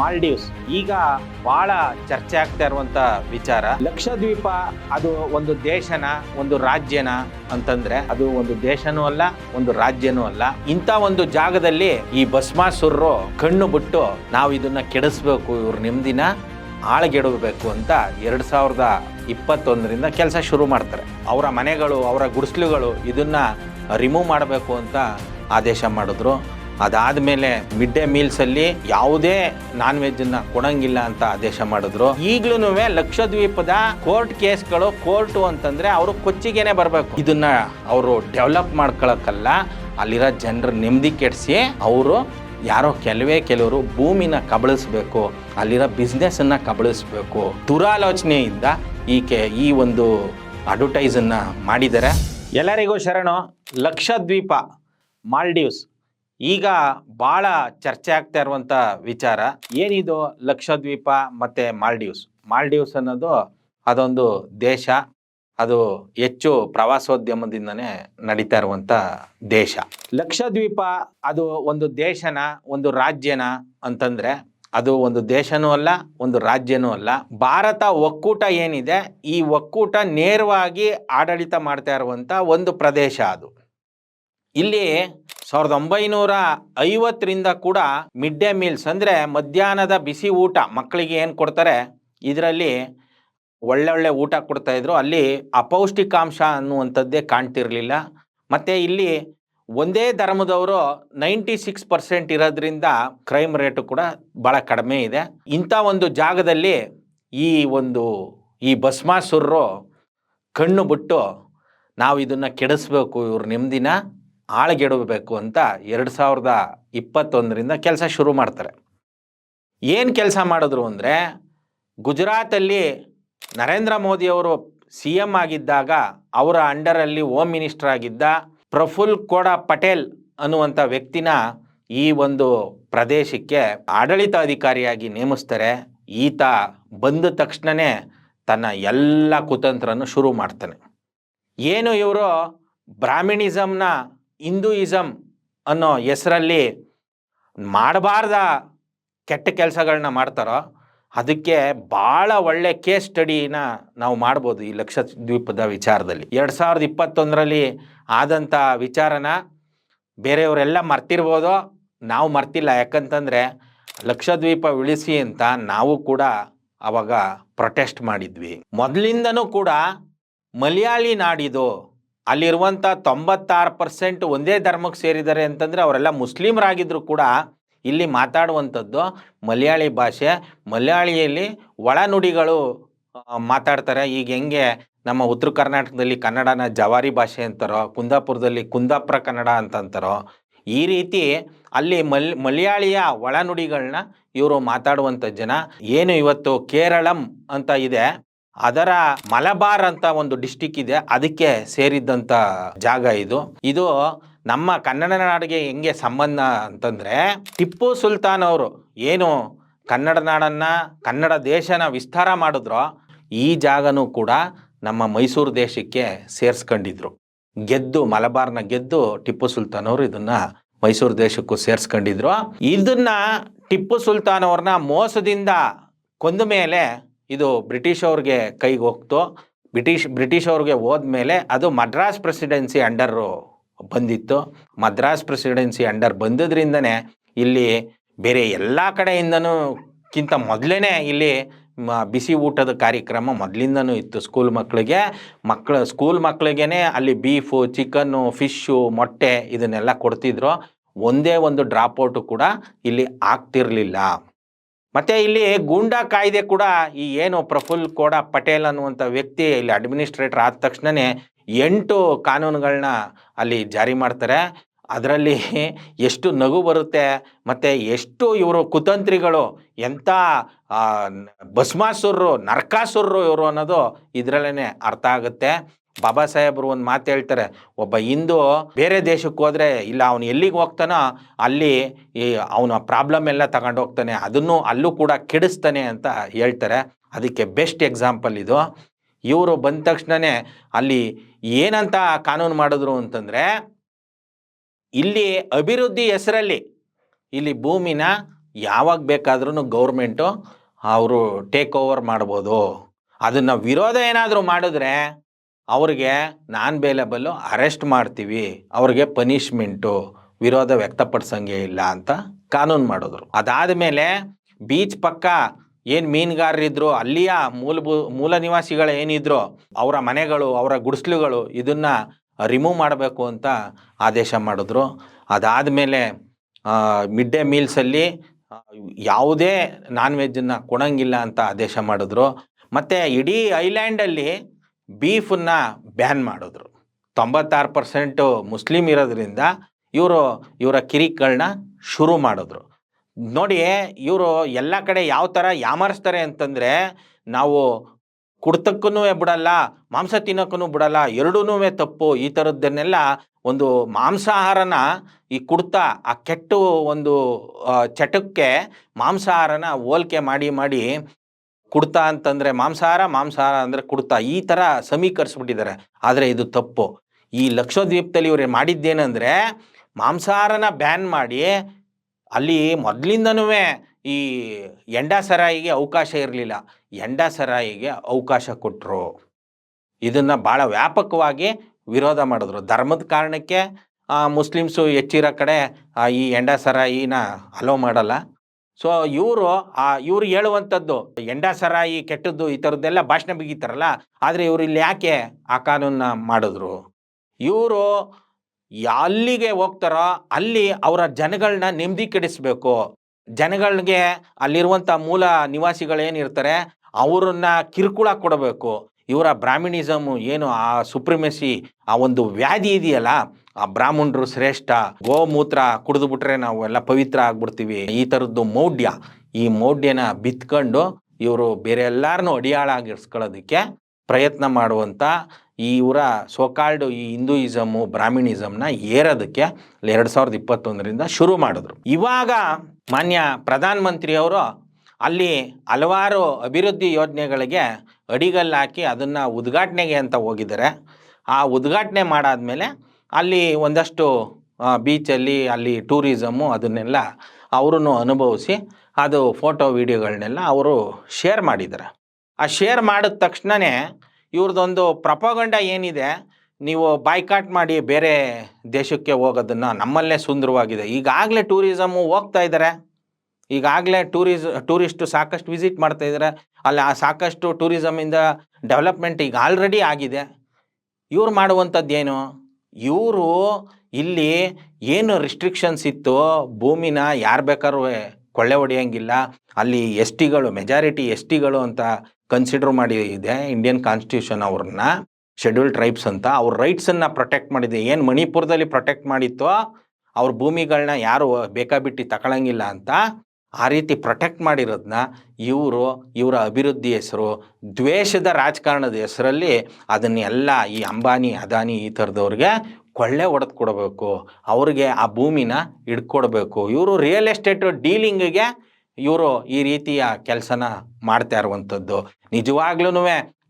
ಮಾಲ್ಡೀವ್ಸ್ ಈಗ ಬಹಳ ಚರ್ಚೆ ಆಗ್ತಾ ಇರುವಂತ ವಿಚಾರ. ಲಕ್ಷದ್ವೀಪ ಅದು ಒಂದು ದೇಶನ, ಒಂದು ರಾಜ್ಯನ ಅಂತಂದ್ರೆ ಅದು ಒಂದು ದೇಶನೂ ಅಲ್ಲ, ಒಂದು ರಾಜ್ಯನೂ ಅಲ್ಲ. ಇಂಥ ಒಂದು ಜಾಗದಲ್ಲಿ ಈ ಭಸ್ಮಾಸುರರು ಕಣ್ಣು ಬಿಟ್ಟು ನಾವು ಇದನ್ನ ಕೆಡಿಸ್ಬೇಕು, ಇವ್ರ ನೆಮ್ಮದಿನ ಆಳಗೆಡಬೇಕು ಅಂತ ಎರಡು ಸಾವಿರದ ಇಪ್ಪತ್ತೊಂದರಿಂದ ಕೆಲಸ ಶುರು ಮಾಡ್ತಾರೆ. ಅವರ ಮನೆಗಳು, ಅವರ ಗುಡಿಸ್ಲುಗಳು ಇದನ್ನ ರಿಮೂವ್ ಮಾಡಬೇಕು ಅಂತ ಆದೇಶ ಮಾಡಿದ್ರು. ಅದಾದ್ಮೇಲೆ ಮಿಡ್ ಡೇ ಮೀಲ್ಸ್ ಅಲ್ಲಿ ಯಾವುದೇ ನಾನ್ ವೆಜ್ ಅನ್ನ ಕೊಡಂಗಿಲ್ಲ ಅಂತ ಆದೇಶ ಮಾಡಿದ್ರು. ಈಗ್ಲೂ ಲಕ್ಷದ್ವೀಪದ ಕೋರ್ಟ್ ಕೇಸ್ಗಳು ಕೋರ್ಟು ಅಂತಂದ್ರೆ ಅವರು ಕೊಚ್ಚಿಗೆನೆ ಬರಬೇಕು. ಇದನ್ನ ಅವರು ಡೆವಲಪ್ ಮಾಡ್ಕೊಳಕ್ಕಲ್ಲ. ಅಲ್ಲಿರೋ ಜನರ ನೆಮ್ಮದಿ ಕೆಡಿಸಿ ಅವರು ಯಾರೋ ಕೆಲವೇ ಕೆಲವರು ಭೂಮಿನ ಕಬಳಿಸ್ಬೇಕು. ಅಲ್ಲಿರೋ ಬಿಸ್ನೆಸ್ಸನ್ನು ಕಬಳಿಸ್ಬೇಕು. ದುರಾಲೋಚನೆಯಿಂದ ಈಕೆ ಈ ಒಂದು ಅಡ್ವರ್ಟೈಸನ್ನು ಮಾಡಿದ್ದಾರೆ ಎಲ್ಲರಿಗೂ ಶರಣು ಲಕ್ಷದ್ವೀಪ ಮಾಲ್ಡೀವ್ಸ್ ಈಗ ಭಾಳ ಚರ್ಚೆ ಆಗ್ತಾ ಇರುವಂಥ ವಿಚಾರ, ಏನಿದು ಲಕ್ಷದ್ವೀಪ ಮತ್ತು ಮಾಲ್ಡೀವ್ಸ್? ಮಾಲ್ಡೀವ್ಸ್ ಅನ್ನೋದು ಅದೊಂದು ದೇಶ, ಅದು ಹೆಚ್ಚು ಪ್ರವಾಸೋದ್ಯಮದಿಂದನೇ ನಡೀತಾ ಇರುವಂತ ದೇಶ. ಲಕ್ಷದ್ವೀಪ ಅದು ಒಂದು ದೇಶನ, ಒಂದು ರಾಜ್ಯನ ಅಂತಂದ್ರೆ ಅದು ಒಂದು ದೇಶನೂ ಅಲ್ಲ, ಒಂದು ರಾಜ್ಯನೂ ಅಲ್ಲ. ಭಾರತ ಒಕ್ಕೂಟ ಏನಿದೆ, ಈ ಒಕ್ಕೂಟ ನೇರವಾಗಿ ಆಡಳಿತ ಮಾಡ್ತಾ ಇರುವಂತ ಒಂದು ಪ್ರದೇಶ ಅದು. ಇಲ್ಲಿ ಸಾವಿರದ ಒಂಬೈನೂರ ಐವತ್ತರಿಂದ ಕೂಡ ಮಿಡ್ ಡೇ ಮೀಲ್ಸ್ ಅಂದರೆ ಮಧ್ಯಾಹ್ನದ ಬಿಸಿ ಊಟ ಮಕ್ಕಳಿಗೆ ಏನು ಕೊಡ್ತಾರೆ? ಇದರಲ್ಲಿ ಒಳ್ಳೊಳ್ಳೆ ಊಟ ಕೊಡ್ತಾಯಿದ್ರು ಅಲ್ಲಿ ಅಪೌಷ್ಟಿಕಾಂಶ ಅನ್ನುವಂಥದ್ದೇ ಕಾಣ್ತಿರಲಿಲ್ಲ. ಮತ್ತು ಇಲ್ಲಿ ಒಂದೇ ಧರ್ಮದವರು ನೈಂಟಿ ಸಿಕ್ಸ್ ಪರ್ಸೆಂಟ್ ಇರೋದ್ರಿಂದ ಕ್ರೈಮ್ ರೇಟು ಕೂಡ ಭಾಳ ಕಡಿಮೆ ಇದೆ. ಇಂಥ ಒಂದು ಜಾಗದಲ್ಲಿ ಈ ಒಂದು ಈ ಭಸ್ಮಾಸುರರು ಕಣ್ಣು ಬಿಟ್ಟು ನಾವು ಇದನ್ನು ಕೆಡಿಸ್ಬೇಕು ಇವ್ರ ನೆಮ್ಮದಿನ ಆಳಗೆಡಬೇಕು ಅಂತ ಎರಡು ಸಾವಿರದ ಇಪ್ಪತ್ತೊಂದರಿಂದ ಕೆಲಸ ಶುರು ಮಾಡ್ತಾರೆ. ಏನು ಕೆಲಸ ಮಾಡಿದ್ರು ಅಂದರೆ ಗುಜರಾತಲ್ಲಿ ನರೇಂದ್ರ ಮೋದಿಯವರು ಸಿ ಎಂ ಆಗಿದ್ದಾಗ ಅವರ ಅಂಡರಲ್ಲಿ ಹೋಮ್ ಮಿನಿಸ್ಟರ್ ಆಗಿದ್ದ ಪ್ರಫುಲ್ ಕೋಡ ಪಟೇಲ್ ಅನ್ನುವಂಥ ವ್ಯಕ್ತಿನ ಈ ಒಂದು ಪ್ರದೇಶಕ್ಕೆ ಆಡಳಿತ ಅಧಿಕಾರಿಯಾಗಿ ನೇಮಿಸ್ತಾರೆ. ಈತ ಬಂದ ತಕ್ಷಣವೇ ತನ್ನ ಎಲ್ಲ ಕುತಂತ್ರನ ಶುರು ಮಾಡ್ತಾನೆ. ಏನು ಇವರು ಬ್ರಾಹ್ಮಿಣಿಸಮ್ನ ಹಿಂದೂಯಿಸಮ್ ಅನ್ನೋ ಹೆಸರಲ್ಲಿ ಮಾಡಬಾರ್ದ ಕೆಟ್ಟ ಕೆಲಸಗಳನ್ನ ಮಾಡ್ತಾರೋ, ಅದಕ್ಕೆ ಭಾಳ ಒಳ್ಳೆ ಕೇಸ್ ಸ್ಟಡಿನ ನಾವು ಮಾಡ್ಬೋದು ಈ ಲಕ್ಷದ್ವೀಪದ ವಿಚಾರದಲ್ಲಿ. ಎರಡು ಸಾವಿರದ ಇಪ್ಪತ್ತೊಂದರಲ್ಲಿ ಆದಂಥ ವಿಚಾರನ ಬೇರೆಯವರೆಲ್ಲ ಮರ್ತಿರ್ಬೋದು? ನಾವು ಮರ್ತಿಲ್ಲ. ಯಾಕಂತಂದರೆ ಲಕ್ಷದ್ವೀಪ ಉಳಿಸಿ ಅಂತ ನಾವು ಕೂಡ ಅವಾಗ ಪ್ರೊಟೆಸ್ಟ್ ಮಾಡಿದ್ವಿ. ಮೊದಲಿಂದನೂ ಕೂಡ ಮಲಯಾಳಿ ನಾಡಿದು ಅಲ್ಲಿರುವಂಥ ತೊಂಬತ್ತಾರು ಪರ್ಸೆಂಟ್ ಒಂದೇ ಧರ್ಮಕ್ಕೆ ಸೇರಿದ್ದಾರೆ ಅಂತಂದರೆ ಅವರೆಲ್ಲ ಮುಸ್ಲಿಮರಾಗಿದ್ದರೂ ಕೂಡ ಇಲ್ಲಿ ಮಾತಾಡುವಂಥದ್ದು ಮಲಯಾಳಿ ಭಾಷೆ. ಮಲಯಾಳಿಯಲ್ಲಿ ಒಳನುಡಿಗಳು ಮಾತಾಡ್ತಾರೆ. ಈಗ ಹೆಂಗೆ ನಮ್ಮ ಉತ್ತರ ಕರ್ನಾಟಕದಲ್ಲಿ ಕನ್ನಡನ ಜವಾರಿ ಭಾಷೆ ಅಂತಾರೋ, ಕುಂದಾಪುರದಲ್ಲಿ ಕುಂದಾಪುರ ಕನ್ನಡ ಅಂತ ಅಂತಾರೋ ಈ ರೀತಿ ಅಲ್ಲಿ ಮಲ್, ಮಲಯಾಳಿಯ ಒಳನುಡಿಗಳನ್ನ ಇವರು ಮಾತಾಡುವಂಥ ಜನ. ಏನು ಇವತ್ತು ಕೇರಳಂ ಅಂತ ಇದೆ. ಅದರ ಮಲಬಾರ್ ಅಂತ ಒಂದು ಡಿಸ್ಟಿಕ್ ಇದೆ. ಅದಕ್ಕೆ ಸೇರಿದ್ದಂಥ ಜಾಗ ಇದು. ಇದು ನಮ್ಮ ಕನ್ನಡ ನಾಡಿಗೆ ಹೆಂಗೆ ಸಂಬಂಧ ಅಂತಂದರೆ ಟಿಪ್ಪು ಸುಲ್ತಾನ್ ಅವರು ಏನು ಕನ್ನಡ ನಾಡನ್ನು, ಕನ್ನಡ ದೇಶನ ವಿಸ್ತಾರ ಮಾಡಿದ್ರೋ ಈ ಜಾಗನೂ ಕೂಡ ನಮ್ಮ ಮೈಸೂರು ದೇಶಕ್ಕೆ ಸೇರಿಸ್ಕೊಂಡಿದ್ರು. ಗೆದ್ದು, ಮಲಬಾರ್ನ ಗೆದ್ದು ಟಿಪ್ಪು ಸುಲ್ತಾನ್ ಅವರು ಇದನ್ನ ಮೈಸೂರು ದೇಶಕ್ಕೂ ಸೇರಿಸ್ಕೊಂಡಿದ್ರು. ಇದನ್ನ ಟಿಪ್ಪು ಸುಲ್ತಾನ್ ಅವ್ರನ್ನ ಮೋಸದಿಂದ ಕೊಂದ ಮೇಲೆ ಇದು ಬ್ರಿಟಿಷ್ ಅವ್ರಿಗೆ ಕೈಗೆ ಹೋಗ್ತು, ಬ್ರಿಟಿಷ್ ಬ್ರಿಟಿಷ್ ಅವ್ರಿಗೆ ಹೋದ್ಮೇಲೆ ಅದು ಮದ್ರಾಸ್ ಪ್ರೆಸಿಡೆನ್ಸಿ ಅಂಡರು ಬಂದಿತ್ತು. ಮದ್ರಾಸ್ ಪ್ರೆಸಿಡೆನ್ಸಿ ಅಂಡರ್ ಬಂದದ್ರಿಂದನೇ ಇಲ್ಲಿ ಬೇರೆ ಎಲ್ಲ ಕಡೆಯಿಂದನೂ ಕಿಂತ ಮೊದಲೇ ಇಲ್ಲಿ ಬಿಸಿ ಊಟದ ಕಾರ್ಯಕ್ರಮ ಮೊದಲಿಂದನೂ ಇತ್ತು ಸ್ಕೂಲ್ ಮಕ್ಕಳಿಗೆ ಮಕ್ಕಳು ಸ್ಕೂಲ್ ಮಕ್ಕಳಿಗೇ ಅಲ್ಲಿ ಬೀಫು, ಚಿಕನ್ನು, ಫಿಶ್ಶು, ಮೊಟ್ಟೆ ಇದನ್ನೆಲ್ಲ ಕೊಡ್ತಿದ್ರು. ಒಂದೇ ಒಂದು ಡ್ರಾಪ್ ಔಟು ಕೂಡ ಇಲ್ಲಿ ಆಗ್ತಿರ್ಲಿಲ್ಲ. ಮತ್ತೆ ಇಲ್ಲಿ ಗೂಂಡಾ ಕಾಯ್ದೆ ಕೂಡ ಈ ಏನು ಪ್ರಫುಲ್ ಕೋಡ ಪಟೇಲ್ ಅನ್ನುವಂಥ ವ್ಯಕ್ತಿ ಇಲ್ಲಿ ಅಡ್ಮಿನಿಸ್ಟ್ರೇಟರ್ ಆದ ತಕ್ಷಣನೇ ಎಂಟು ಕಾನೂನುಗಳನ್ನ ಅಲ್ಲಿ ಜಾರಿ ಮಾಡ್ತಾರೆ. ಅದರಲ್ಲಿ ಎಷ್ಟು ನಗು ಬರುತ್ತೆ, ಮತ್ತು ಎಷ್ಟು ಇವರು ಕುತಂತ್ರಿಗಳು ಎಂಥ ಭಸ್ಮಾಸುರರು, ನರಕಾಸುರರು ಇವರು ಅನ್ನೋದು ಇದರಲ್ಲೇ ಅರ್ಥ ಆಗುತ್ತೆ. ಬಾಬಾ ಸಾಹೇಬ್ರು ಒಂದು ಮಾತು ಹೇಳ್ತಾರೆ, ಒಬ್ಬ ಹಿಂದೂ ಬೇರೆ ದೇಶಕ್ಕೆ ಹೋದರೆ, ಇಲ್ಲ ಅವನು ಎಲ್ಲಿಗೆ ಹೋಗ್ತಾನೋ ಅಲ್ಲಿ ಈ ಅವನ ಪ್ರಾಬ್ಲಮ್ ಎಲ್ಲ ತಗೊಂಡು ಹೋಗ್ತಾನೆ, ಅದನ್ನು ಅಲ್ಲೂ ಕೂಡ ಕೆಡಿಸ್ತಾನೆ ಅಂತ ಹೇಳ್ತಾರೆ. ಅದಕ್ಕೆ ಬೆಸ್ಟ್ ಎಕ್ಸಾಂಪಲ್ ಇದು. ಇವರು ಬಂದ ತಕ್ಷಣನೇ ಅಲ್ಲಿ ಏನಂತ ಕಾನೂನು ಮಾಡಿದ್ರು ಅಂತಂದರೆ, ಇಲ್ಲಿ ಅಭಿವೃದ್ಧಿ ಹೆಸರಲ್ಲಿ ಇಲ್ಲಿ ಭೂಮಿನ ಯಾವಾಗ ಬೇಕಾದ್ರೂ ಗೌರ್ಮೆಂಟು ಅವರು ಟೇಕ್ ಓವರ್ ಮಾಡ್ಬೋದು. ಅದನ್ನು ವಿರೋಧ ಏನಾದರೂ ಮಾಡಿದ್ರೆ ಅವ್ರಿಗೆ ನಾನ್ ಬೇಲೆಬಲ್ಲು ಅರೆಸ್ಟ್ ಮಾಡ್ತೀವಿ, ಅವ್ರಿಗೆ ಪನಿಷ್ಮೆಂಟು ವಿರೋಧ ವ್ಯಕ್ತಪಡಿಸಂಗೆ ಇಲ್ಲ ಅಂತ ಕಾನೂನು ಮಾಡಿದ್ರು. ಅದಾದ ಮೇಲೆ ಬೀಚ್ ಪಕ್ಕ ಏನು ಮೀನುಗಾರರಿದ್ರು ಅಲ್ಲಿಯ ಮೂಲಭೂ, ಮೂಲ ನಿವಾಸಿಗಳು ಏನಿದ್ರು, ಅವರ ಮನೆಗಳು, ಅವರ ಗುಡಿಸ್ಲುಗಳು ಇದನ್ನು ರಿಮೂವ್ ಮಾಡಬೇಕು ಅಂತ ಆದೇಶ ಮಾಡಿದ್ರು. ಅದಾದ ಮೇಲೆ ಮಿಡ್ ಡೇ ಮೀಲ್ಸಲ್ಲಿ ಯಾವುದೇ ನಾನ್ ವೆಜ್ಜನ್ನು ಕೊಡಂಗಿಲ್ಲ ಅಂತ ಆದೇಶ ಮಾಡಿದ್ರು. ಮತ್ತು ಇಡೀ ಐಲ್ಯಾಂಡಲ್ಲಿ ಬೀಫನ್ನ ಬ್ಯಾನ್ ಮಾಡಿದ್ರು. ತೊಂಬತ್ತಾರು ಪರ್ಸೆಂಟು ಮುಸ್ಲಿಮ್ ಇರೋದ್ರಿಂದ ಇವರು ಇವರ ಕಿರಿಕ್ಗಳನ್ನ ಶುರು ಮಾಡಿದ್ರು. ನೋಡಿ ಇವರು ಎಲ್ಲ ಕಡೆ ಯಾವ ಥರ ಯಾಮರಿಸ್ತಾರೆ ಅಂತಂದರೆ ನಾವು ಕುಡ್ತಕ್ಕೂ ಬಿಡಲ್ಲ, ಮಾಂಸ ತಿನ್ನೋಕ್ಕೂ ಬಿಡಲ್ಲ ಎರಡೂ ತಪ್ಪು, ಈ ಥರದ್ದನ್ನೆಲ್ಲ ಒಂದು ಮಾಂಸಾಹಾರನ ಈ ಕುಡ್ತ ಆ ಕೆಟ್ಟು ಒಂದು ಚಟಕ್ಕೆ ಮಾಂಸಾಹಾರನ ಹೋಲ್ಕೆ ಮಾಡಿ ಮಾಡಿ ಕುಡ್ತಾ ಅಂತಂದರೆ ಮಾಂಸಾಹಾರ ಮಾಂಸಾಹಾರ ಅಂದರೆ ಕುಡ್ತಾ. ಈ ಥರ ಸಮೀಕರಿಸ್ಬಿಟ್ಟಿದ್ದಾರೆ. ಆದರೆ ಇದು ತಪ್ಪು. ಈ ಲಕ್ಷದ್ವೀಪದಲ್ಲಿ ಇವ್ರು ಮಾಡಿದ್ದೇನೆಂದರೆ ಮಾಂಸಾಹಾರನ ಬ್ಯಾನ್ ಮಾಡಿ ಅಲ್ಲಿ ಮೊದಲಿಂದನೂ ಈ ಎಂಡ ಸರಾಯಿಗೆ ಅವಕಾಶ ಇರಲಿಲ್ಲ. ಎಂಡ ಸರಾಯಿಗೆ ಅವಕಾಶ ಕೊಟ್ಟರು ಇದನ್ನು ಭಾಳ ವ್ಯಾಪಕವಾಗಿ ವಿರೋಧ ಮಾಡಿದ್ರು. ಧರ್ಮದ ಕಾರಣಕ್ಕೆ ಮುಸ್ಲಿಮ್ಸು ಹೆಚ್ಚಿರೋ ಕಡೆ ಈ ಎಂಡ ಸರಾಯಿನ ಅಲೋ ಮಾಡಲ್ಲ. ಸೊ ಇವರು, ಆ, ಇವ್ರು ಹೇಳುವಂಥದ್ದು ಎಂಡ ಸರಾಯಿ ಕೆಟ್ಟದ್ದು ಈ ಥರದ್ದೆಲ್ಲ ಭಾಷಣ ಬಿಗಿತಾರಲ್ಲ, ಆದರೆ ಇವರು ಇಲ್ಲಿ ಯಾಕೆ ಆ ಕಾನೂನನ್ನ ಮಾಡಿದ್ರು? ಇವರು ಅಲ್ಲಿಗೆ ಹೋಗ್ತಾರೋ ಅಲ್ಲಿ ಅವರ ಜನಗಳನ್ನ ನೆಮ್ಮದಿ ಕೆಡಿಸ್ಬೇಕು ಜನಗಳಿಗೆ ಅಲ್ಲಿರುವಂಥ ಮೂಲ ನಿವಾಸಿಗಳೇನಿರ್ತಾರೆ, ಅವರನ್ನ ಕಿರುಕುಳ ಕೊಡಬೇಕು. ಇವರ ಬ್ರಾಹ್ಮಿಣಿಸಮು ಏನು ಆ ಸುಪ್ರಿಮೆಸಿ ಆ ಒಂದು ವ್ಯಾಧಿ ಇದೆಯಲ್ಲ, ಆ ಬ್ರಾಹ್ಮಣರು ಶ್ರೇಷ್ಠ, ಗೋಮೂತ್ರ ಕುಡಿದು ಬಿಟ್ರೆ ನಾವು ಎಲ್ಲ ಪವಿತ್ರ ಆಗ್ಬಿಡ್ತೀವಿ. ಈ ಥರದ್ದು ಮೌಢ್ಯ. ಈ ಮೌಢ್ಯನ ಬಿತ್ಕೊಂಡು ಇವರು ಬೇರೆ ಎಲ್ಲರನ್ನೂ ಅಡಿಯಾಳಾಗಿರ್ಸ್ಕೊಳ್ಳೋದಕ್ಕೆ ಪ್ರಯತ್ನ ಮಾಡುವಂಥ ಇವರ ಸೋಕಾಲ್ಡ್ ಈ ಹಿಂದೂಯಿಸಮು ಬ್ರಾಹ್ಮಿಣಿಸಮ್ನ ಏರೋದಕ್ಕೆ ಎರಡು ಸಾವಿರದ ಇಪ್ಪತ್ತೊಂದರಿಂದ ಶುರು ಮಾಡಿದ್ರು. ಇವಾಗ ಮಾನ್ಯ ಪ್ರಧಾನಮಂತ್ರಿಯವರು ಅಲ್ಲಿ ಹಲವಾರು ಅಭಿವೃದ್ಧಿ ಯೋಜನೆಗಳಿಗೆ ಅಡಿಗಲ್ಲು ಹಾಕಿ ಅದನ್ನು ಉದ್ಘಾಟನೆಗೆ ಅಂತ ಹೋಗಿದ್ದಾರೆ. ಆ ಉದ್ಘಾಟನೆ ಮಾಡಾದಮೇಲೆ ಅಲ್ಲಿ ಒಂದಷ್ಟು ಬೀಚಲ್ಲಿ ಅಲ್ಲಿ ಟೂರಿಸಮು ಅದನ್ನೆಲ್ಲ ಅವರು ಅನುಭವಿಸಿ ಅದು ಫೋಟೋ ವೀಡಿಯೋಗಳನ್ನೆಲ್ಲ ಅವರು ಶೇರ್ ಮಾಡಿದ್ದಾರೆ. ಆ ಶೇರ್ ಮಾಡಿದ ತಕ್ಷಣವೇ ಇವ್ರದ್ದೊಂದು ಪ್ರಪಗಂಡ ಏನಿದೆ, ನೀವು ಬಾಯ್ಕಾಟ್ ಮಾಡಿ ಬೇರೆ ದೇಶಕ್ಕೆ ಹೋಗೋದನ್ನು ನಮ್ಮಲ್ಲೇ ಸುಂದರವಾಗಿದೆ. ಈಗಾಗಲೇ ಟೂರಿಸಮ್ಮು ಹೋಗ್ತಾ ಇದ್ದಾರೆ ಈಗಾಗಲೇ ಟೂರಿಸ್, ಟೂರಿಸ್ಟು ಸಾಕಷ್ಟು ವಿಸಿಟ್ ಮಾಡ್ತಾ ಇದ್ದಾರೆ ಅಲ್ಲಿ ಆ ಸಾಕಷ್ಟು ಟೂರಿಸಮಿಂದ ಡೆವಲಪ್ಮೆಂಟ್ ಈಗ ಆಲ್ರೆಡಿ ಆಗಿದೆ. ಇವ್ರು ಮಾಡುವಂಥದ್ದು ಏನು? ಇವರು ಇಲ್ಲಿ ಏನು ರಿಸ್ಟ್ರಿಕ್ಷನ್ಸ್ ಇತ್ತು? ಭೂಮಿನ ಯಾರು ಬೇಕಾದ್ರೂ ಕೊಳ್ಳೆ ಹೊಡೆಯಂಗಿಲ್ಲ. ಅಲ್ಲಿ ಎಸ್ ಟಿಗಳು, ಮೆಜಾರಿಟಿ ಎಸ್ ಟಿಗಳು ಅಂತ ಕನ್ಸಿಡರ್ ಮಾಡಿದೆ ಇಂಡಿಯನ್ ಕಾನ್ಸ್ಟಿಟ್ಯೂಷನ್ ಅವ್ರನ್ನ. ಶೆಡ್ಯೂಲ್ ಟ್ರೈಬ್ಸ್ ಅಂತ. ಅವ್ರ ರೈಟ್ಸನ್ನು ಪ್ರೊಟೆಕ್ಟ್ ಮಾಡಿದೆ. ಏನು ಮಣಿಪುರದಲ್ಲಿ ಪ್ರೊಟೆಕ್ಟ್ ಮಾಡಿತ್ತೋ ಅವ್ರ ಭೂಮಿಗಳನ್ನ ಯಾರು ಬೇಕಾಬಿಟ್ಟು ತಗೊಳಂಗಿಲ್ಲ ಅಂತ. ಆ ರೀತಿ ಪ್ರೊಟೆಕ್ಟ್ ಮಾಡಿರೋದನ್ನ ಇವರು, ಇವರ ಅಭಿವೃದ್ಧಿ ಹೆಸರು, ದ್ವೇಷದ ರಾಜಕಾರಣದ ಹೆಸರಲ್ಲಿ ಅದನ್ನೆಲ್ಲ ಈ ಅಂಬಾನಿ, ಅದಾನಿ ಈ ಥರದವ್ರಿಗೆ ಕೊಳ್ಳೆ ಒಡೆದು ಕೊಡಬೇಕು. ಅವ್ರಿಗೆ ಆ ಭೂಮಿನ ಹಿಡ್ಕೊಡ್ಬೇಕು. ಇವರು ರಿಯಲ್ ಎಸ್ಟೇಟ್ ಡೀಲಿಂಗಿಗೆ ಇವರು ಈ ರೀತಿಯ ಕೆಲಸನ ಮಾಡ್ತಾ ಇರುವಂಥದ್ದು. ನಿಜವಾಗ್ಲೂ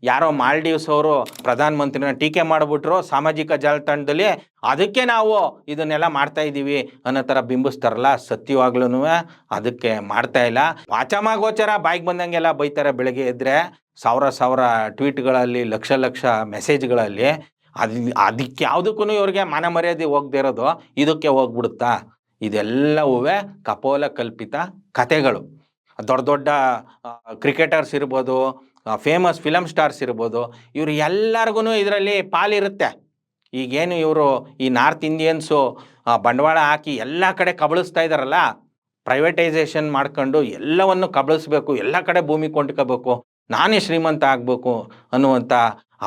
ಯಾರೋ ಮಾಲ್ಡೀವ್ಸ್ ಅವರು ಪ್ರಧಾನ ಮಂತ್ರಿನ ಟೀಕೆ ಮಾಡಿಬಿಟ್ರು ಸಾಮಾಜಿಕ ಜಾಲತಾಣದಲ್ಲಿ. ಅದಕ್ಕೆ ನಾವು ಇದನ್ನೆಲ್ಲ ಮಾಡ್ತಾ ಇದ್ದೀವಿ ಅನ್ನೋ ಥರ ಬಿಂಬಿಸ್ತಾರಲ್ಲ ಸತ್ಯವಾಗ್ಲೂ ಅದಕ್ಕೆ ಮಾಡ್ತಾ ಇಲ್ಲ. ವಾಚಮ ಗೋಚರ ಬಾಯಿಗೆ ಬಂದಂಗೆಲ್ಲ ಬೈತಾರೆ ಬೆಳಗ್ಗೆ ಎದ್ದರೆ ಸಾವಿರ ಸಾವಿರ ಟ್ವೀಟ್ಗಳಲ್ಲಿ, ಲಕ್ಷ ಲಕ್ಷ ಮೆಸೇಜ್ಗಳಲ್ಲಿ. ಅದು ಅದಕ್ಕೆ ಯಾವುದಕ್ಕೂ ಇವ್ರಿಗೆ ಮಾನ ಮರ್ಯಾದೆ ಹೋಗದೆ ಇರೋದು. ಇದಕ್ಕೆ ಹೋಗ್ಬಿಡುತ್ತಾ? ಇದೆಲ್ಲವೂ ಕಪೋಲ ಕಲ್ಪಿತ ಕತೆಗಳು ದೊಡ್ಡ ದೊಡ್ಡ ಕ್ರಿಕೆಟರ್ಸ್ ಇರ್ಬೋದು ಫೇಮಸ್ ಫಿಲಮ್ ಸ್ಟಾರ್ಸ್ ಇರ್ಬೋದು, ಇವರು ಎಲ್ಲರಿಗೂ ಇದರಲ್ಲಿ ಪಾಲಿರುತ್ತೆ. ಈಗೇನು ಇವರು ಈ ನಾರ್ತ್ ಇಂಡಿಯನ್ಸು ಬಂಡವಾಳ ಹಾಕಿ ಎಲ್ಲ ಕಡೆ ಕಬಳಿಸ್ತಾ ಇದ್ದಾರಲ್ಲ ಪ್ರೈವೇಟೈಸೇಷನ್ ಮಾಡ್ಕೊಂಡು ಎಲ್ಲವನ್ನು ಕಬಳಿಸ್ಬೇಕು, ಎಲ್ಲ ಕಡೆ ಭೂಮಿ ಕೊಂಡ್ಕೋಬೇಕು, ನಾನೇ ಶ್ರೀಮಂತ ಆಗಬೇಕು ಅನ್ನುವಂಥ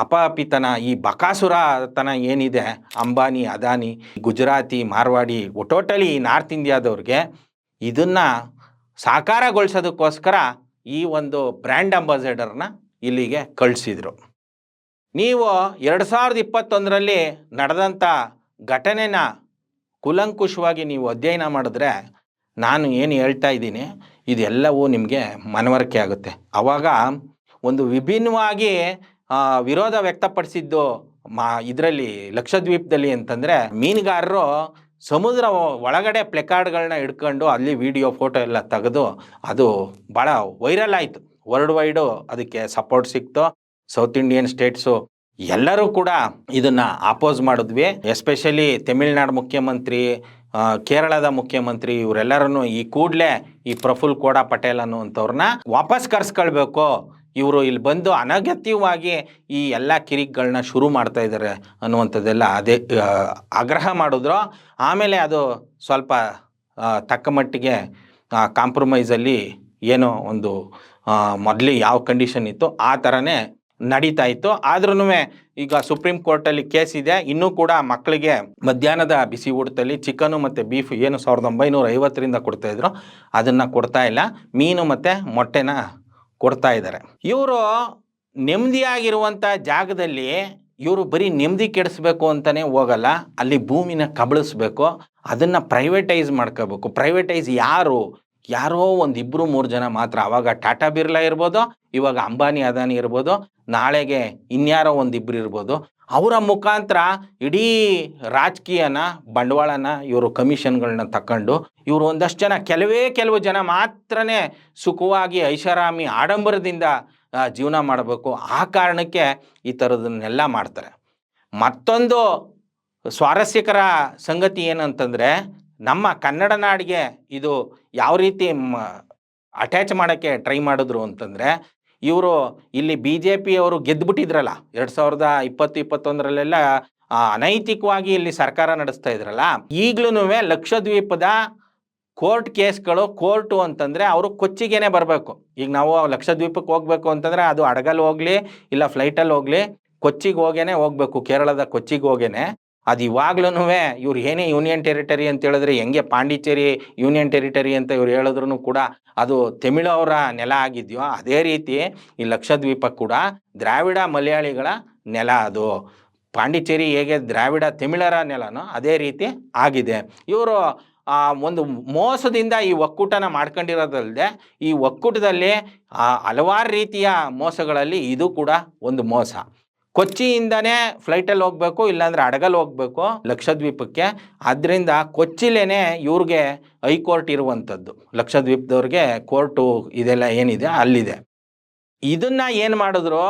ಅಪಾಪಿತನ, ಈ ಬಕಾಸುರತನ ಏನಿದೆ, ಅಂಬಾನಿ, ಅದಾನಿ, ಗುಜರಾತಿ, ಮಾರ್ವಾಡಿ ಟೋಟಲಿ ನಾರ್ತ್ ಇಂಡಿಯಾದವ್ರಿಗೆ ಇದನ್ನು ಸಾಕಾರಗೊಳಿಸೋದಕ್ಕೋಸ್ಕರ ಈ ಒಂದು ಬ್ರ್ಯಾಂಡ್ ಅಂಬಾಸಡರ್ನ ಇಲ್ಲಿಗೆ ಕಳಿಸಿದರು. ನೀವು ಎರಡು ಸಾವಿರದ ಇಪ್ಪತ್ತೊಂದರಲ್ಲಿ ನಡೆದಂಥ ಘಟನೆನ ಕುಲಂಕುಷವಾಗಿ ನೀವು ಅಧ್ಯಯನ ಮಾಡಿದ್ರೆ ನಾನು ಏನು ಹೇಳ್ತಾ ಇದ್ದೀನಿ, ಇದೆಲ್ಲವೂ ನಿಮಗೆ ಮನವರಿಕೆ ಆಗುತ್ತೆ. ಆವಾಗ ಒಂದು ವಿಭಿನ್ನವಾಗಿ ವಿರೋಧ ವ್ಯಕ್ತಪಡಿಸಿದ್ದು ಮಾ, ಇದರಲ್ಲಿ ಲಕ್ಷದ್ವೀಪದಲ್ಲಿ ಅಂತಂದರೆ ಮೀನುಗಾರರು ಸಮುದ್ರ ಒಳಗಡೆ ಪ್ಲೆಕಾರ್ಡ್ಗಳನ್ನ ಹಿಡ್ಕೊಂಡು ಅಲ್ಲಿ ವಿಡಿಯೋ, ಫೋಟೋ ಎಲ್ಲ ತೆಗೆದು ಅದು ಭಾಳ ವೈರಲ್ ಆಯಿತು. ವರ್ಲ್ಡ್ ವೈಡು ಅದಕ್ಕೆ ಸಪೋರ್ಟ್ ಸಿಕ್ತು. ಸೌತ್ ಇಂಡಿಯನ್ ಸ್ಟೇಟ್ಸು ಎಲ್ಲರೂ ಕೂಡ ಇದನ್ನ ಅಪೋಸ್ ಮಾಡಿದ್ವಿ. ಎಸ್ಪೆಷಲಿ ತಮಿಳ್ನಾಡು ಮುಖ್ಯಮಂತ್ರಿ ಕೇರಳದ ಮುಖ್ಯಮಂತ್ರಿ ಇವರೆಲ್ಲರನ್ನು ಈ ಕೂಡಲೇ ಈ ಪ್ರಫುಲ್ ಕೋಡಾ ಪಟೇಲ್ ಅನ್ನುವಂಥವ್ರನ್ನ ವಾಪಸ್ ಕರ್ಸ್ಕೊಳ್ಬೇಕು. ಇವರು ಇಲ್ಲಿ ಬಂದು ಅನಗತ್ಯವಾಗಿ ಈ ಎಲ್ಲ ಕಿರಿಕ್ಗಳನ್ನ ಶುರು ಮಾಡ್ತಾ ಇದ್ದಾರೆ ಅನ್ನುವಂಥದ್ದೆಲ್ಲ ಅದೇ ಆಗ್ರಹ ಮಾಡಿದ್ರು. ಆಮೇಲೆ ಅದು ಸ್ವಲ್ಪ ತಕ್ಕ ಮಟ್ಟಿಗೆ ಕಾಂಪ್ರಮೈಸಲ್ಲಿ ಏನೋ ಒಂದು ಮೊದಲು ಯಾವ ಕಂಡೀಷನ್ ಇತ್ತು ಆ ಥರನೇ ನಡೀತಾ ಇತ್ತು. ಆದ್ರೂ ಈಗ ಸುಪ್ರೀಂ ಕೋರ್ಟಲ್ಲಿ ಕೇಸ್ ಇದೆ. ಇನ್ನೂ ಕೂಡ ಮಕ್ಕಳಿಗೆ ಮಧ್ಯಾಹ್ನದ ಬಿಸಿ ಊಟದಲ್ಲಿ ಚಿಕನು ಮತ್ತು ಬೀಫ್ ಏನು ಸಾವಿರದ ಒಂಬೈನೂರ ಐವತ್ತರಿಂದ ಕೊಡ್ತಾಯಿದ್ರು ಅದನ್ನು ಕೊಡ್ತಾ ಇಲ್ಲ. ಮೀನು ಮತ್ತು ಮೊಟ್ಟೆನ ಕೊಡ್ತಾ ಇದ್ದಾರೆ. ಇವರು ನೆಮ್ಮದಿಯಾಗಿರುವಂಥ ಜಾಗದಲ್ಲಿ ಇವರು ಬರೀ ನೆಮ್ಮದಿ ಕೆಡಿಸ್ಬೇಕು ಅಂತಲೇ ಹೋಗಲ್ಲ, ಅಲ್ಲಿ ಭೂಮಿನ ಕಬಳಿಸ್ಬೇಕು, ಅದನ್ನು ಪ್ರೈವೇಟೈಸ್ ಮಾಡ್ಕೋಬೇಕು. ಪ್ರೈವೇಟೈಸ್ ಯಾರು? ಯಾರೋ ಒಂದು ಇಬ್ಬರು ಮೂರು ಜನ ಮಾತ್ರ. ಅವಾಗ ಟಾಟಾ ಬಿರ್ಲಾ ಇರ್ಬೋದು, ಇವಾಗ ಅಂಬಾನಿ ಅದಾನಿ ಇರ್ಬೋದು, ನಾಳೆಗೆ ಇನ್ಯಾರೋ ಒಂದಿಬ್ರು ಇರ್ಬೋದು. ಅವರ ಮುಖಾಂತರ ಇಡೀ ರಾಜಕೀಯನ, ಬಂಡವಾಳನ, ಇವರು ಕಮಿಷನ್ಗಳನ್ನ ತಕೊಂಡು ಇವರು ಒಂದಷ್ಟು ಜನ, ಕೆಲವೇ ಕೆಲವು ಜನ ಮಾತ್ರನೇ ಸುಖವಾಗಿ ಐಷಾರಾಮಿ ಆಡಂಬರದಿಂದ ಜೀವನ ಮಾಡಬೇಕು. ಆ ಕಾರಣಕ್ಕೆ ಈ ಥರದನ್ನೆಲ್ಲ ಮಾಡ್ತಾರೆ. ಮತ್ತೊಂದು ಸ್ವಾರಸ್ಯಕರ ಸಂಗತಿ ಏನಂತಂದರೆ, ನಮ್ಮ ಕನ್ನಡ ನಾಡಿಗೆ ಇದು ಯಾವ ರೀತಿ ಅಟ್ಯಾಚ್ ಮಾಡೋಕ್ಕೆ ಟ್ರೈ ಮಾಡಿದ್ರು ಅಂತಂದರೆ ಇವರು ಇಲ್ಲಿ ಬಿ ಜೆ ಪಿಯವರು ಗೆದ್ದುಬಿಟ್ಟಿದ್ರಲ್ಲ ಎರಡು ಸಾವಿರದ ಇಪ್ಪತ್ತು, ಇಪ್ಪತ್ತೊಂದರಲ್ಲೆಲ್ಲ ಅನೈತಿಕವಾಗಿ ಇಲ್ಲಿ ಸರ್ಕಾರ ನಡೆಸ್ತಾ ಇದ್ರಲ್ಲ ಈಗ್ಲೂ ಲಕ್ಷದ್ವೀಪದ ಕೋರ್ಟ್ ಕೇಸ್ಗಳು, ಕೋರ್ಟು ಅಂತಂದರೆ ಅವರು ಕೊಚ್ಚಿಗೆನೆ ಬರಬೇಕು. ಈಗ ನಾವು ಲಕ್ಷದ್ವೀಪಕ್ಕೆ ಹೋಗ್ಬೇಕು ಅಂತಂದರೆ ಅದು ಹಡಗಲ್ಲಿ ಹೋಗಲಿ, ಇಲ್ಲ ಫ್ಲೈಟಲ್ಲಿ ಹೋಗಲಿ, ಕೊಚ್ಚಿಗೆ ಹೋಗೇನೆ ಹೋಗ್ಬೇಕು, ಕೇರಳದ ಕೊಚ್ಚಿಗೆ ಹೋಗೇನೆ. ಅದು ಇವಾಗ್ಲೂ ಇವ್ರು ಏನೇ ಯೂನಿಯನ್ ಟೆರಿಟರಿ ಅಂತ ಹೇಳಿದ್ರೆ ಹೆಂಗೆ ಪಾಂಡಿಚೇರಿ ಯೂನಿಯನ್ ಟೆರಿಟರಿ ಅಂತ ಇವ್ರು ಹೇಳಿದ್ರು ಕೂಡ ಅದು ತಮಿಳು ಅವರ ನೆಲ ಆಗಿದೆಯೋ, ಅದೇ ರೀತಿ ಈ ಲಕ್ಷದ್ವೀಪ ಕೂಡ ದ್ರಾವಿಡ ಮಲಯಾಳಿಗಳ ನೆಲ ಅದು. ಪಾಂಡಿಚೇರಿ ಹೇಗೆ ದ್ರಾವಿಡ ತಮಿಳರ ನೆಲನೋ, ಅದೇ ರೀತಿ ಆಗಿದೆ. ಇವರು ಒಂದು ಮೋಸದಿಂದ ಈ ಒಕ್ಕೂಟನ ಮಾಡ್ಕೊಂಡಿರೋದಲ್ಲದೆ ಈ ಒಕ್ಕೂಟದಲ್ಲಿ ಹಲವಾರು ರೀತಿಯ ಮೋಸಗಳಲ್ಲಿ ಇದು ಕೂಡ ಒಂದು ಮೋಸ. ಕೊಚ್ಚಿಯಿಂದನೇ ಫ್ಲೈಟಲ್ಲಿ ಹೋಗಬೇಕು, ಇಲ್ಲಾಂದ್ರೆ ಹಡಗಲ್ಲಿ ಹೋಗಬೇಕು ಲಕ್ಷದ್ವೀಪಕ್ಕೆ. ಆದ್ದರಿಂದ ಕೊಚ್ಚಿಲೇನೆ ಇವ್ರಿಗೆ ಹೈಕೋರ್ಟ್ ಇರುವಂಥದ್ದು. ಲಕ್ಷದ್ವೀಪದವ್ರಿಗೆ ಕೋರ್ಟು ಇದೆಲ್ಲ ಏನಿದೆ, ಅಲ್ಲಿದೆ. ಇದನ್ನ ಏನು ಮಾಡಿದ್ರು,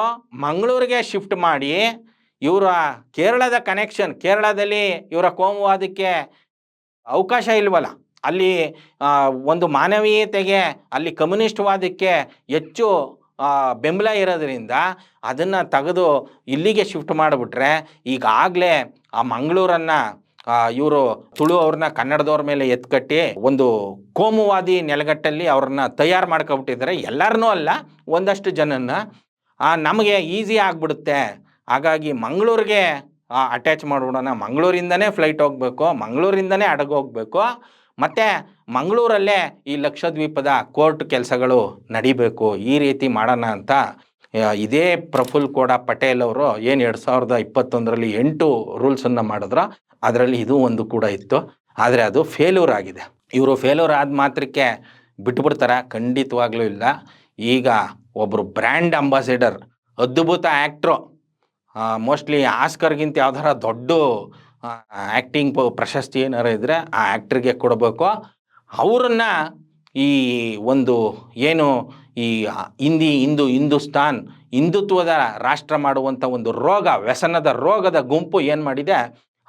ಮಂಗಳೂರಿಗೆ ಶಿಫ್ಟ್ ಮಾಡಿ ಇವರ ಕೇರಳದ ಕನೆಕ್ಷನ್ ಕೇರಳದಲ್ಲಿ ಇವರ ಕೋಮುವಾದಕ್ಕೆ ಅವಕಾಶ ಇಲ್ವಲ್ಲ. ಅಲ್ಲಿ ಒಂದು ಮಾನವೀಯತೆಗೆ, ಅಲ್ಲಿ ಕಮ್ಯುನಿಸ್ಟ್ವಾದಕ್ಕೆ ಹೆಚ್ಚು ಬೆಂಬಲ ಇರೋದ್ರಿಂದ ಅದನ್ನು ತೆಗೆದು ಇಲ್ಲಿಗೆ ಶಿಫ್ಟ್ ಮಾಡಿಬಿಟ್ರೆ ಈಗಾಗಲೇ ಆ ಮಂಗಳೂರನ್ನು ಇವರು ತುಳು ಅವ್ರನ್ನ ಕನ್ನಡದವ್ರ ಮೇಲೆ ಎತ್ಕಟ್ಟಿ ಒಂದು ಕೋಮುವಾದಿ ನೆಲಗಟ್ಟಲ್ಲಿ ಅವ್ರನ್ನ ತಯಾರು ಮಾಡ್ಕೊಬಿಟ್ಟಿದ್ದಾರೆ. ಎಲ್ಲರನ್ನೂ ಅಲ್ಲ, ಒಂದಷ್ಟು ಜನನ್ನ. ನಮಗೆ ಈಸಿ ಆಗಿಬಿಡುತ್ತೆ. ಹಾಗಾಗಿ ಮಂಗಳೂರಿಗೆ ಅಟ್ಯಾಚ್ ಮಾಡಿಬಿಡೋಣ. ಮಂಗಳೂರಿಂದನೇ ಫ್ಲೈಟ್ ಹೋಗಬೇಕು, ಮಂಗಳೂರಿಂದನೇ ಹಡಗು ಹೋಗಬೇಕು. ಮತ್ತು ಮಂಗಳೂರಲ್ಲೇ ಈ ಲಕ್ಷದ್ವೀಪದ ಕೋರ್ಟ್ ಕೆಲಸಗಳು ನಡಿಬೇಕು, ಈ ರೀತಿ ಮಾಡೋಣ ಅಂತ ಇದೇ ಪ್ರಫುಲ್ ಕೂಡ ಪಟೇಲ್ ಅವರು ಏನು ಎರಡು ಸಾವಿರದ ಇಪ್ಪತ್ತೊಂದರಲ್ಲಿ ಎಂಟು ರೂಲ್ಸನ್ನು ಮಾಡಿದ್ರು, ಅದರಲ್ಲಿ ಇದು ಒಂದು ಕೂಡ ಇತ್ತು. ಆದರೆ ಅದು ಫೇಲ್ಯೂರ್ ಆಗಿದೆ. ಇವರು ಫೇಲ್ಯೂರ್ ಆದ ಮಾತ್ರಕ್ಕೆ ಬಿಟ್ಬಿಡ್ತಾರೆ, ಖಂಡಿತವಾಗ್ಲೂ ಇಲ್ಲ. ಈಗ ಒಬ್ಬರು ಬ್ರ್ಯಾಂಡ್ ಅಂಬಾಸಿಡರ್ ಅದ್ಭುತ ಆ್ಯಕ್ಟ್ರು ಮೋಸ್ಟ್ಲಿ ಆಸ್ಕರ್ಗಿಂತ ಯಾವ್ದಾರ ದೊಡ್ಡ ಆ್ಯಕ್ಟಿಂಗ್ ಪ್ರಶಸ್ತಿ ಏನಾರು ಇದ್ದರೆ ಆ ಆ್ಯಕ್ಟ್ರಿಗೆ ಕೊಡಬೇಕು. ಅವರನ್ನ ಈ ಒಂದು ಏನು ಈ ಹಿಂದಿ, ಹಿಂದೂ, ಹಿಂದೂಸ್ತಾನ್ ಹಿಂದುತ್ವದ ರಾಷ್ಟ್ರ ಮಾಡುವಂಥ ಒಂದು ರೋಗ, ವ್ಯಸನದ ರೋಗದ ಗುಂಪು ಏನು ಮಾಡಿದೆ,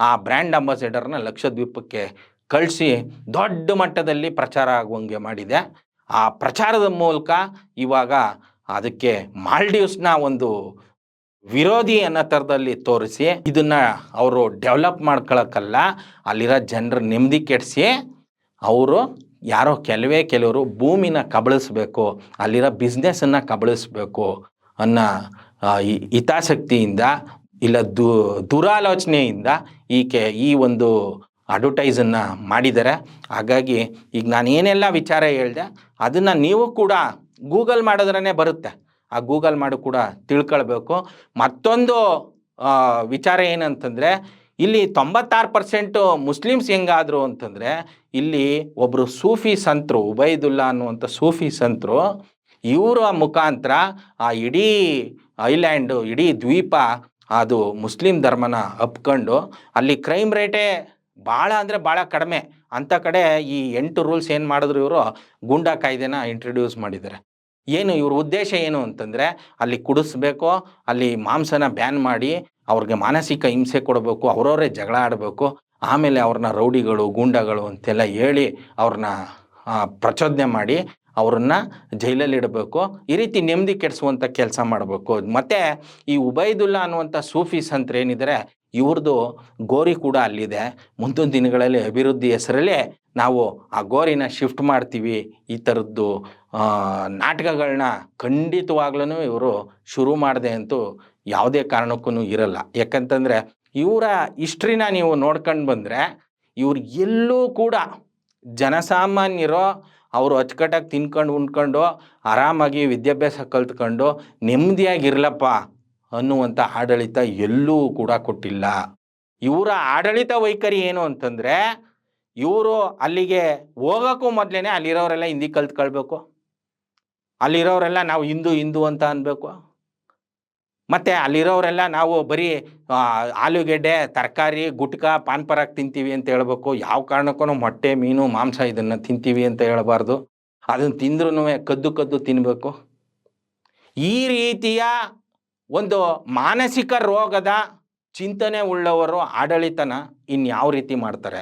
ಆ ಬ್ರ್ಯಾಂಡ್ ಅಂಬಾಸಿಡರ್ನ ಲಕ್ಷದ್ವೀಪಕ್ಕೆ ಕಳಿಸಿ ದೊಡ್ಡ ಮಟ್ಟದಲ್ಲಿ ಪ್ರಚಾರ ಆಗುವಂಗೆ ಮಾಡಿದೆ. ಆ ಪ್ರಚಾರದ ಮೂಲಕ ಇವಾಗ ಅದಕ್ಕೆ ಮಾಲ್ಡೀವ್ಸ್ನ ಒಂದು ವಿರೋಧಿ ಅನ್ನೋ ಥರದಲ್ಲಿ ತೋರಿಸಿ, ಇದನ್ನು ಅವರು ಡೆವಲಪ್ ಮಾಡ್ಕೊಳಕ್ಕಲ್ಲ ಅಲ್ಲಿರೋ ಜನರ ನೆಮ್ಮದಿ ಕೆಡಿಸಿ ಅವರು ಯಾರೋ ಕೆಲವೇ ಕೆಲವರು ಭೂಮಿನ ಕಬಳಿಸ್ಬೇಕು, ಅಲ್ಲಿರೋ ಬಿಸ್ನೆಸ್ಸನ್ನು ಕಬಳಿಸ್ಬೇಕು ಅನ್ನೋ ಹಿತಾಸಕ್ತಿಯಿಂದ ಇಲ್ಲ ದು, ದುರಾಲೋಚನೆಯಿಂದ ಈ ಕೆ ಈ ಒಂದು ಅಡ್ವರ್ಟೈಸನ್ನು ಮಾಡಿದ್ದಾರೆ. ಹಾಗಾಗಿ ಈಗ ನಾನು ಏನೆಲ್ಲ ವಿಚಾರ ಹೇಳಿದೆ, ಅದನ್ನು ನೀವು ಕೂಡ ಗೂಗಲ್ ಮಾಡಿದ್ರೇ ಬರುತ್ತೆ. ಆ ಗೂಗಲ್ ಮಾಡು ಕೂಡ ತಿಳ್ಕೊಳ್ಬೇಕು. ಮತ್ತೊಂದು ವಿಚಾರ ಏನಂತಂದರೆ ಇಲ್ಲಿ ತೊಂಬತ್ತಾರು ಪರ್ಸೆಂಟು ಮುಸ್ಲಿಮ್ಸ್ ಹೆಂಗಾದರು ಅಂತಂದರೆ, ಇಲ್ಲಿ ಒಬ್ಬರು ಸೂಫಿ ಸಂತರು, ಉಬೈದುಲ್ಲಾ ಅನ್ನುವಂಥ ಸೂಫಿ ಸಂತರು, ಇವರ ಮುಖಾಂತರ ಆ ಇಡೀ ಐಲ್ಯಾಂಡು, ಇಡೀ ದ್ವೀಪ ಅದು ಮುಸ್ಲಿಂ ಧರ್ಮನ ಅಪ್ಕೊಂಡು, ಅಲ್ಲಿ ಕ್ರೈಮ್ ರೇಟೇ ಭಾಳ ಅಂದರೆ ಭಾಳ ಕಡಿಮೆ. ಅಂಥ ಕಡೆ ಈ ಎಂಟು ರೂಲ್ಸ್ ಏನು ಮಾಡಿದ್ರು ಇವರು? ಗೂಂಡಾ ಕಾಯ್ದೆನ ಇಂಟ್ರಡ್ಯೂಸ್ ಮಾಡಿದ್ದಾರೆ. ಏನು ಇವ್ರ ಉದ್ದೇಶ ಏನು ಅಂತಂದರೆ, ಅಲ್ಲಿ ಕುಡಿಸ್ಬೇಕು, ಅಲ್ಲಿ ಮಾಂಸನ ಬ್ಯಾನ್ ಮಾಡಿ ಅವ್ರಿಗೆ ಮಾನಸಿಕ ಹಿಂಸೆ ಕೊಡಬೇಕು, ಅವರವರೇ ಜಗಳ ಆಡಬೇಕು, ಆಮೇಲೆ ಅವ್ರನ್ನ ರೌಡಿಗಳು, ಗೂಂಡಗಳು ಅಂತೆಲ್ಲ ಹೇಳಿ ಅವ್ರನ್ನ ಪ್ರಚೋದನೆ ಮಾಡಿ ಅವ್ರನ್ನ ಜೈಲಲ್ಲಿ ಇಡಬೇಕು, ಈ ರೀತಿ ನೆಮ್ಮದಿ ಕೆಡಿಸುವಂಥ ಕೆಲಸ ಮಾಡಬೇಕು. ಮತ್ತು ಈ ಉಬೈದುಲ್ಲಾ ಅನ್ನುವಂಥ ಸೂಫಿ ಸಂತ್ರ ಏನಿದ್ದಾರೆ ಇವ್ರದ್ದು ಗೋರಿ ಕೂಡ ಅಲ್ಲಿದೆ. ಮುಂದಿನ ದಿನಗಳಲ್ಲಿ ಅಭಿವೃದ್ಧಿ ಹೆಸರಲ್ಲೇ ನಾವು ಆ ಗೋರಿನ ಶಿಫ್ಟ್ ಮಾಡ್ತೀವಿ. ಈ ಥರದ್ದು ನಾಟಕಗಳನ್ನ ಖಂಡಿತವಾಗ್ಲೂ ಇವರು ಶುರು ಮಾಡಿದೆ ಅಂತೂ ಯಾವುದೇ ಕಾರಣಕ್ಕೂ ಇರಲ್ಲ. ಯಾಕಂತಂದರೆ ಇವರ ಹಿಸ್ಟ್ರಿನ ನೀವು ನೋಡ್ಕೊಂಡು ಬಂದರೆ ಇವ್ರು ಎಲ್ಲೂ ಕೂಡ ಜನಸಾಮಾನ್ಯರು ಅವರು ಅಚ್ಚುಕಟ್ಟಾಗಿ ತಿನ್ಕೊಂಡು ಉಂಡ್ಕೊಂಡು ಆರಾಮಾಗಿ ವಿದ್ಯಾಭ್ಯಾಸ ಕಲ್ತ್ಕೊಂಡು ನೆಮ್ಮದಿಯಾಗಿರಲಪ್ಪ ಅನ್ನುವಂಥ ಆಡಳಿತ ಎಲ್ಲೂ ಕೂಡ ಕೊಟ್ಟಿಲ್ಲ. ಇವರ ಆಡಳಿತ ವೈಖರಿ ಏನು ಅಂತಂದರೆ ಇವರು ಅಲ್ಲಿಗೆ ಹೋಗೋಕ್ಕೂ ಮೊದಲೇ ಅಲ್ಲಿರೋರೆಲ್ಲ ಹಿಂದಿ ಕಲ್ತ್ಕೊಳ್ಬೇಕು. ಅಲ್ಲಿರೋರೆಲ್ಲ ನಾವು ಹಿಂದೂ ಹಿಂದೂ ಅಂತ ಅನ್ಬೇಕು. ಮತ್ತು ಅಲ್ಲಿರೋರೆಲ್ಲ ನಾವು ಬರೀ ಆಲೂಗೆಡ್ಡೆ, ತರಕಾರಿ, ಗುಟ್ಕ, ಪಾನ್ ಪರಾಗ್ ತಿಂತೀವಿ ಅಂತ ಹೇಳ್ಬೇಕು. ಯಾವ ಕಾರಣಕ್ಕೂ ಮೊಟ್ಟೆ, ಮೀನು, ಮಾಂಸ ಇದನ್ನು ತಿಂತೀವಿ ಅಂತ ಹೇಳಬಾರ್ದು. ಅದನ್ನು ತಿಂದ್ರೂ ಕದ್ದು ಕದ್ದು ತಿನ್ನಬೇಕು ಈ ರೀತಿಯ ಒಂದು ಮಾನಸಿಕ ರೋಗದ ಚಿಂತನೆ ಉಳ್ಳವರು, ಆಡಳಿತನ ಇನ್ಯಾವ ರೀತಿ ಮಾಡ್ತಾರೆ?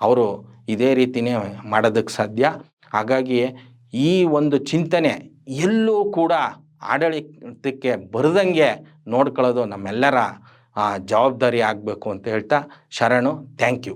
ಅವರು ಇದೇ ರೀತಿನೇ ಮಾಡೋದಕ್ಕೆ ಸಾಧ್ಯ. ಹಾಗಾಗಿ ಈ ಒಂದು ಚಿಂತನೆ ಎಲ್ಲೂ ಕೂಡ ಆಡಳಿತಕ್ಕೆ ಬರದಂಗೆ ನೋಡ್ಕೊಳ್ಳೋದು ನಮ್ಮೆಲ್ಲರ ಜವಾಬ್ದಾರಿ ಆಗಬೇಕು ಅಂತ ಹೇಳ್ತಾ ಶರಣು. Thank you